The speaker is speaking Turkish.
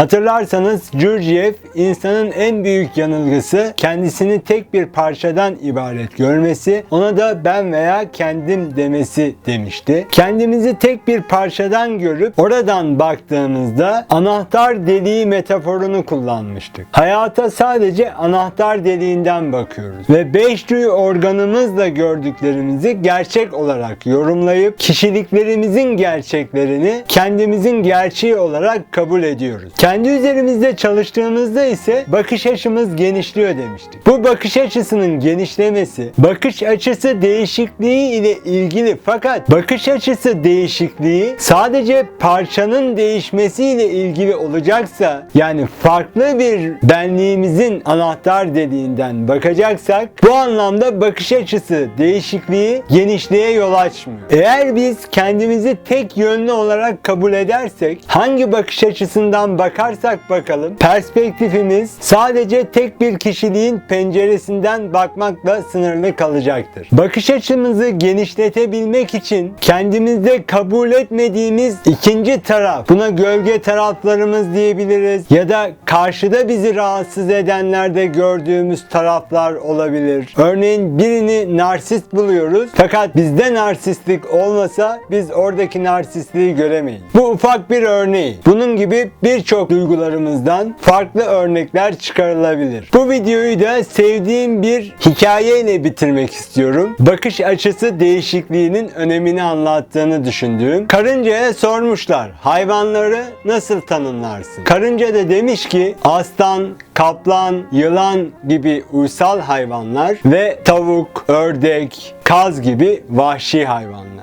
Hatırlarsanız Gurdjieff insanın en büyük yanılgısı kendisini tek bir parçadan ibaret görmesi, ona da ben veya kendim demesi demişti. Kendimizi tek bir parçadan görüp oradan baktığımızda anahtar deliği metaforunu kullanmıştık. Hayata sadece anahtar deliğinden bakıyoruz ve beş duyu organımızla gördüklerimizi gerçek olarak yorumlayıp kişiliklerimizin gerçeklerini kendimizin gerçeği olarak kabul ediyoruz. Kendi üzerimizde çalıştığımızda ise bakış açımız genişliyor demiştik. Bu bakış açısının genişlemesi, bakış açısı değişikliği ile ilgili fakat bakış açısı değişikliği sadece parçanın değişmesiyle ilgili olacaksa yani farklı bir benliğimizin anahtar deliğinden bakacaksak bu anlamda bakış açısı değişikliği genişliğe yol açmıyor. Eğer biz kendimizi tek yönlü olarak kabul edersek hangi bakış açısından bakarsak bakalım perspektifimiz sadece tek bir kişiliğin penceresinden bakmakla sınırlı kalacaktır. Bakış açımızı genişletebilmek için kendimizde kabul etmediğimiz ikinci taraf, buna gölge taraflarımız diyebiliriz ya da karşıda bizi rahatsız edenlerde gördüğümüz taraflar olabilir. Örneğin birini narsist buluyoruz fakat bizde narsistlik olmasa biz oradaki narsistliği göremeyiz. Bu ufak bir örneği. Bunun gibi birçok duygularımızdan farklı örnekler çıkarılabilir. Bu videoyu da sevdiğim bir hikayeyle bitirmek istiyorum. Bakış açısı değişikliğinin önemini anlattığını düşündüğüm. Karıncaya sormuşlar hayvanları nasıl tanımlarsın? Karınca da demiş ki aslan, kaplan, yılan gibi uysal hayvanlar ve tavuk, ördek, kaz gibi vahşi hayvanlar.